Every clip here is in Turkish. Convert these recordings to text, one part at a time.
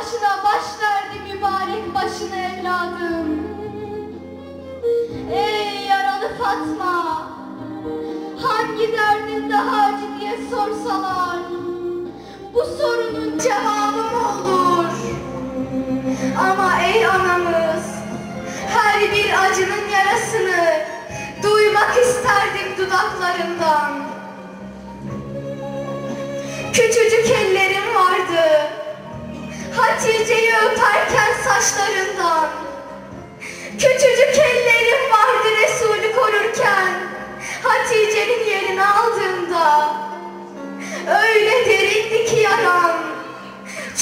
başına baş verdi mübarek başına evladım. Ey yaralı Fatma, hangi derdin daha acı diye sorsalar, bu sorunun cevabı olur? Ama ey anamız, her bir acının yarasını duymak isterdim dudaklarından. Küçücük vardı, Hatice'yi öperken saçlarından. Küçücük ellerim vardı Resulü korurken, Hatice'nin yerini aldığında. Öyle derindi ki yaram,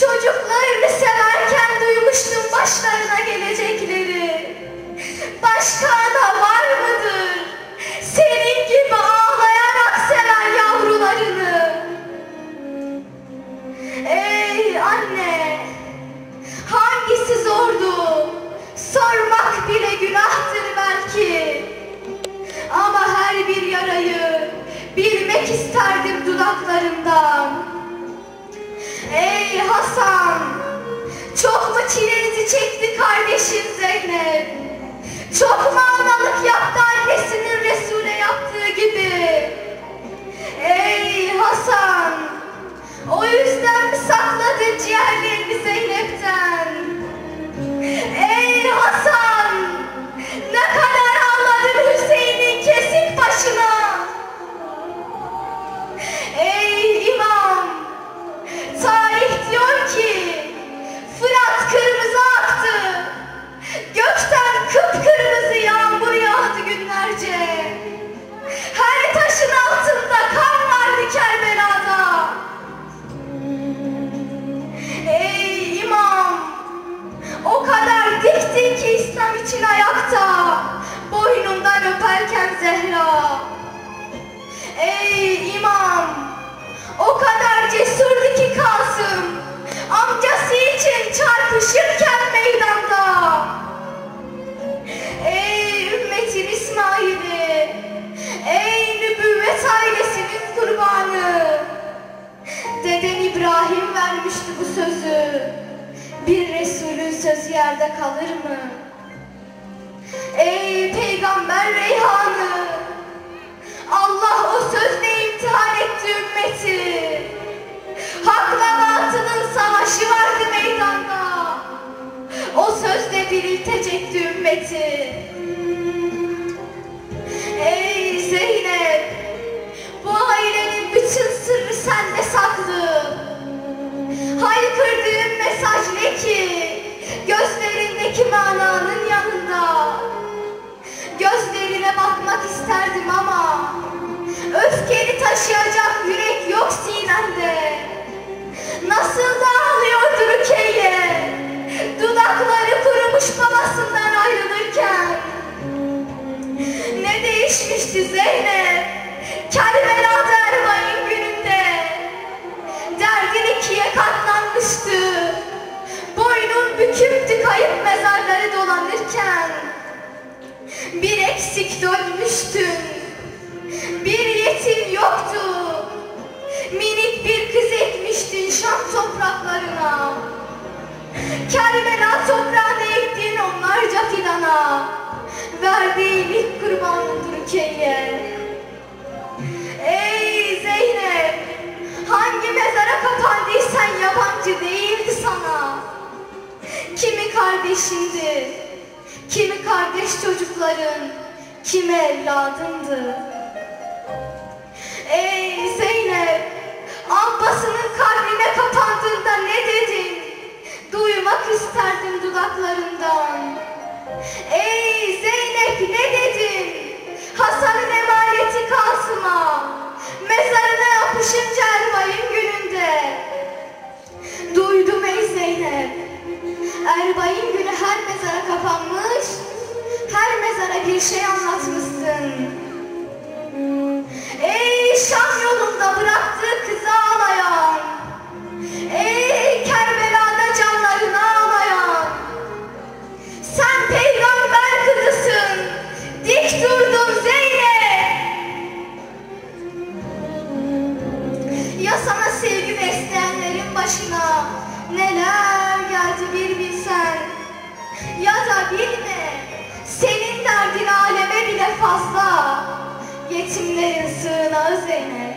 çocuklarını severken duymuştum başlarına gelecekleri. Dudaklarından. Ey Hasan, çok mu çilenizi çekti kardeşin Zeynep? Çok mu analık yaptı annesinin Resul'e yaptığı gibi? Ey Hasan, o yüzden mi sakladın için ayakta, boynundan öperken Zehra. Ey imam, o kadar cesurdu ki Kasım, amcası için çarpışırken meydanda. Ey ümmetin İsmail'i, ey nübüvvet ailesinin kurbanı. Deden İbrahim vermişti bu sözü. Bir Resulün sözü yerde kalır mı? Ey peygamber reyhanı! Allah o sözle imtihan etti ümmeti. Hakla batılın savaşı vardı meydanda. O sözle diriltecekti ümmeti. Ey Zeynep! Bu ailenin bütün sırrı sende saklı. Haykırdığın mesaj ne ki? Gözlerindeki mananın öfkeni taşıyacak yürek yok sinemde. Nasıl da ağlıyordu Rukiye, dudakları kurumuş babasından ayrılırken. Ne değişmişti Zeynep, Kerbela'da Erbay'ın gününde. Derdin ikiye katlanmıştı, boynun büküktü kayıp mezarları dolanırken. Bir eksik dönmüştün, yoktu. Minik bir kız ekmiştin Şam topraklarına. Kerbela toprağına ektin onlarca filana. Verdiğin ilk kurbanındır Rukiye. Ey Zeynep, hangi mezara kapandıysan yabancı değildi sana. Kimi kardeşindi, kimi kardeş çocukların, kimi evladındı. Duymak isterdim dudaklarından. Ey Zeynep ne dedin? Hasan'ın emaneti Kasım'a. Mezarına yapışınca Erbay'ın gününde. Duydum ey Zeynep. Erbay'ın günü her mezara kapanmış. Her mezara bir şey anlatmışsın. Ey Şam yolunda bıraktığı kızı ağlayan. Ey bilme, senin derdin aleme bile fazla. Yetimlerin sığınağı Zeynep.